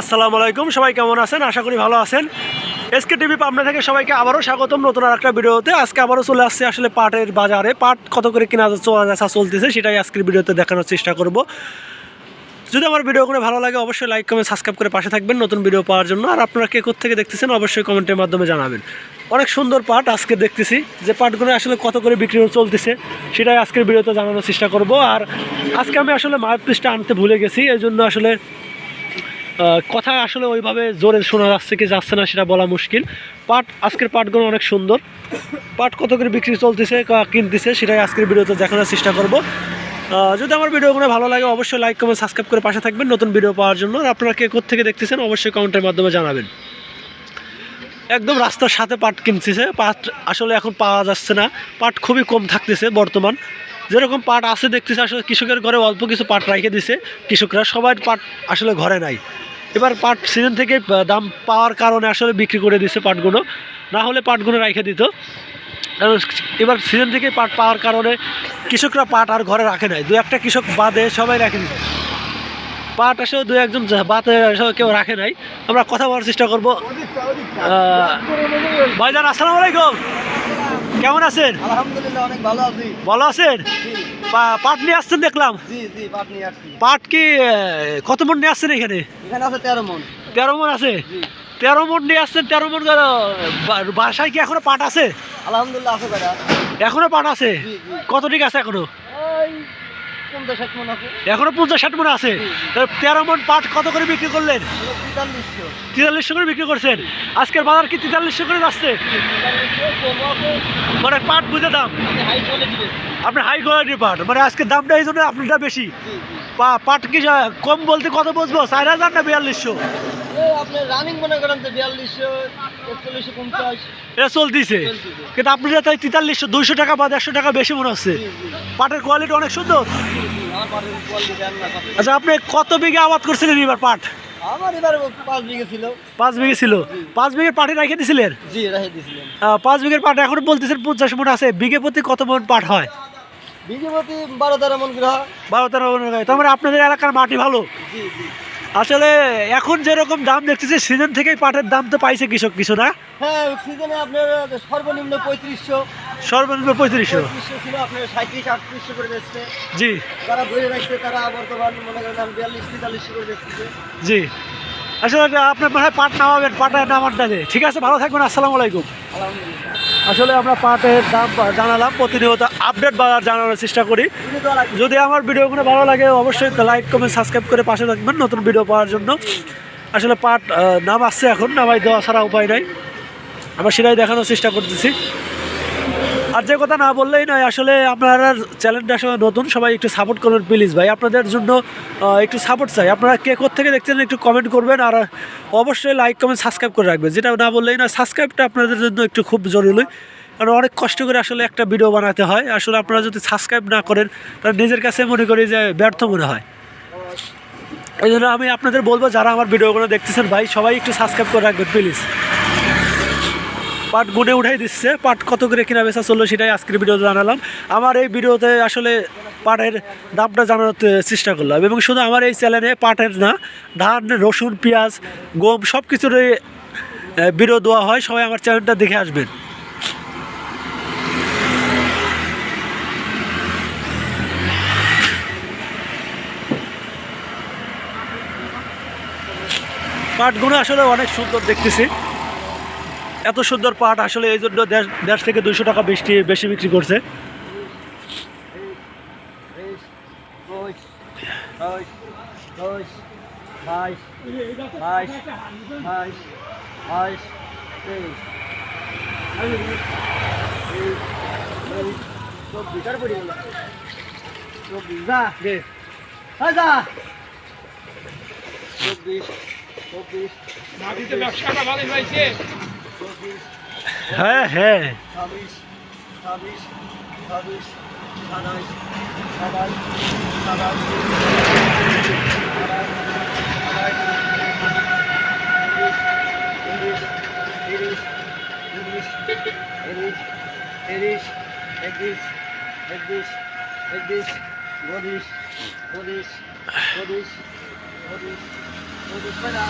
আসসালামু আলাইকুম। সবাই কেমন আছেন? আশা করি ভালো আছেন। এসকে টিভি পাবনা থেকে সবাইকে আবারও স্বাগতম নতুন আর একটা ভিডিওতে। আজকে আবারও চলে আসছে আসলে পাটের বাজারে। পাট কত করে কেনা যাচ্ছে চলতেছে সেটাই আজকের ভিডিওতে দেখানোর চেষ্টা করব। যদি আমার ভিডিও করে ভালো লাগে অবশ্যই লাইক কমেন্ট সাবস্ক্রাইব করে পাশে থাকবেন নতুন ভিডিও পাওয়ার জন্য। আর আপনারা কে থেকে দেখতেছেন অবশ্যই কমেন্টের মাধ্যমে জানাবেন। অনেক সুন্দর পাট আজকে দেখতেছি। যে পাটগুলো আসলে কত করে বিক্রি চলতেছে, সেটাই আজকের ভিডিওতে জানানোর চেষ্টা করব। আর আজকে আমি আসলে মায়ের পিসটা আনতে ভুলে গেছি এই জন্য আসলে কথা আসলে ওইভাবে জোরে শোনা যাচ্ছে কি যাচ্ছে না সেটা বলা মুশকিল। পাট আজকের পাটগুলো অনেক সুন্দর। পাট কত করে বিক্রি চলতেছে কিনতেছে সেটাই আজকের ভিডিওতে দেখানোর চেষ্টা করব। যদি আমার ভিডিওগুলো ভালো লাগে অবশ্যই লাইক কমেন্ট সাবস্ক্রাইব করে পাশে থাকবেন নতুন ভিডিও পাওয়ার জন্য। আর আপনারা কে থেকে দেখতেছেন অবশ্যই কমেন্টের মাধ্যমে জানাবেন। একদম রাস্তার সাথে পাট কিনতেছে। পাট আসলে এখন পাওয়া যাচ্ছে না। পাট খুবই কম থাকতেছে বর্তমান। যেরকম পাট আছে দেখতেছে, আসলে কৃষকের ঘরে অল্প কিছু পাট রেখে দিছে। কৃষকরা সবাই পাট আসলে ঘরে নাই। এবার পাট সিজন থেকে দাম পাওয়ার কারণে আসলে বিক্রি করে দিছে পাটগুলো। না হলে পাটগুলো রেখে দিত। কারণ এবার সিজন থেকে পাট পাওয়ার কারণে কৃষকরা পাট আর ঘরে রাখে নাই। দু একটা কৃষক বাদে সবাই রাখে দিত পাট আসলে দু একজন বাদে আসলে কেউ রাখে নাই। আমরা কথা বলার চেষ্টা করব। ভাইজান, আসসালামু আলাইকুম। কেমন আছেন? আলহামদুলিল্লাহ অনেক ভালো আছি। ভালো আছেন? পাট নিয়ে আসছেন দেখলাম। জি জি পাট নিয়ে আসছি। পাট কি কত মন নিয়ে আসছেন এখানে? এখানে আছে তেরো মন। তেরো মন আছে? তেরো মন নিয়ে আসছেন তেরো মন বাসায় কি এখনও পাট আছে? আলহামদুলিল্লাহ আছে এখনও পাট আছে? কত ঠিক আছে এখনও? মন এখনও পঞ্চাশ ষাট মন আছে। তেরো মন পাট কত করে বিক্রি করলেন? তেতাল্লিশশো। করে বিক্রি করছেন। আজকের বাজার কি তেতাল্লিশশো করে যাচ্ছে? মানে পাট বুঝে দাম। আমি হাই কোয়ালিটি বেশি। আপনার হাই কোয়ালিটির পাট। মানে আজকের দামটা এই জন্য আপনারটা বেশি। পাট কি কম বলতে কত বুঝব চার হাজার না বিয়াল্লিশশো? আপনার রানিং মনে করেন যে বিয়াল্লিশশো একচল্লিশশো পঞ্চাশ। এটা চলতেছে। কিন্তু আপনার তাই তেতাল্লিশশো দুইশো টাকা বা দেড়শো টাকা বেশি মনে হচ্ছে। পাটের কোয়ালিটি অনেক সুন্দর। আচ্ছা আপনি কত বিঘা আবাদ করছিলেন এবার পাট? আমার এবার পাঁচ বিঘে ছিল। পাঁচ বিঘে ছিল। পাঁচ বিঘের পাটে রেখে দিয়েছিলেন জি রেখে দিয়েছিলেন পাঁচ বিঘের পাট এখন বলতেছেন পঞ্চাশ মন আছে। বিঘে প্রতি কত মন পাট হয়? বিঘে প্রতি বারো তেরো মন গ্রহ বারো তেরো মন তার আপনাদের এলাকার মাটি ভালো। জি জি। আসলে এখন যেরকম দাম দেখতেছি সিজন থেকেই পাটের দাম তো পাইছে কৃষক কিছু না? হ্যাঁ সিজনে আপনার সর্বনিম্ন পঁয়ত্রিশশো। সর্বনিম্ন পঁয়ত্রিশশো। ছিল আপনার সাঁত্রিশ আটত্রিশশো করে বেচছে। জি। যারা ধরে রাখছে তারা বর্তমান মনে করেন বিয়াল্লিশ তেতাল্লিশশো করে বেচতেছে। জি। আসলে আপনার মনে হয় পাট নামাবেন পাটের নামার দাঁড়িয়ে ঠিক আছে ভালো থাকবেন আসসালামু আলাইকুম। আলহামদুলিল্লাহ। আসলে আমরা পাটের দাম জানালাম, প্রতিনিয়ত আপডেট বাজার জানানোর চেষ্টা করি। যদি আমার ভিডিওগুলো ভালো লাগে, অবশ্যই লাইক, কমেন্ট, সাবস্ক্রাইব করে পাশে থাকবেন নতুন ভিডিও পাওয়ার জন্য। আসলে পাট নাম আসছে এখন, নামাই দেওয়া ছাড়া উপায় নাই। আমরা সেটাই দেখানোর চেষ্টা করতেছি। আর যে কথা না বললেই নয়, আসলে আপনারা চ্যানেলটা আসলে নতুন, সবাই একটু সাপোর্ট করবেন প্লিজ ভাই। আপনাদের জন্য একটু সাপোর্ট চাই। আপনারা কে থেকে দেখছেন, একটু কমেন্ট করবেন আর অবশ্যই লাইক কমেন্ট সাবস্ক্রাইব করে রাখবেন। যেটা না বললেই না সাবস্ক্রাইবটা আপনাদের জন্য একটু খুব জরুরি। কারণ অনেক কষ্ট করে আসলে একটা ভিডিও বানাতে হয়। আসলে আপনারা যদি সাবস্ক্রাইব না করেন, তাহলে নিজের কাছে মনে করি যে ব্যর্থ মনে হয়। এই জন্য আমি আপনাদের বলব, যারা আমার ভিডিওগুলো দেখতেছেন ভাই, সবাই একটু সাবস্ক্রাইব করে রাখবেন প্লিজ পাট গুনে উঠাই দিচ্ছে। পাট কত করে কিনা বেচা চলল সেটাই আজকের ভিডিওতে জানালাম। আমার এই ভিডিওতে আসলে পাটের দামটা জানানোর চেষ্টা করলাম এবং শুধু আমার এই চ্যানেলে পাটের না, ধান, রসুন, পেঁয়াজ, গম সব কিছুরই ভিডিও দেওয়া হয়। সবাই আমার চ্যানেলটা দেখে আসবেন। পাটগুলো আসলে অনেক সুন্দর দেখতেছি। এত সুন্দর পাট আসলে এই জন্য দেড় দেড় থেকে দুশো টাকা বেশি বেশি বিক্রি করছে। চব্বিশ, চব্বিশ, ব্যবসাটা ভালো হয়েছে। হ্যাঁ হ্যাঁ ছাব্বিশ ছাব্বিশ ছাব্বিশ সাতাশ সাতাশ সাতাশ তিরিশ তিরিশ তিরিশ তিরিশ তিরিশ একত্রিশ একত্রিশ একত্রিশ বত্রিশ বত্রিশ বত্রিশ বত্রিশ ওই দুধ কয়টা?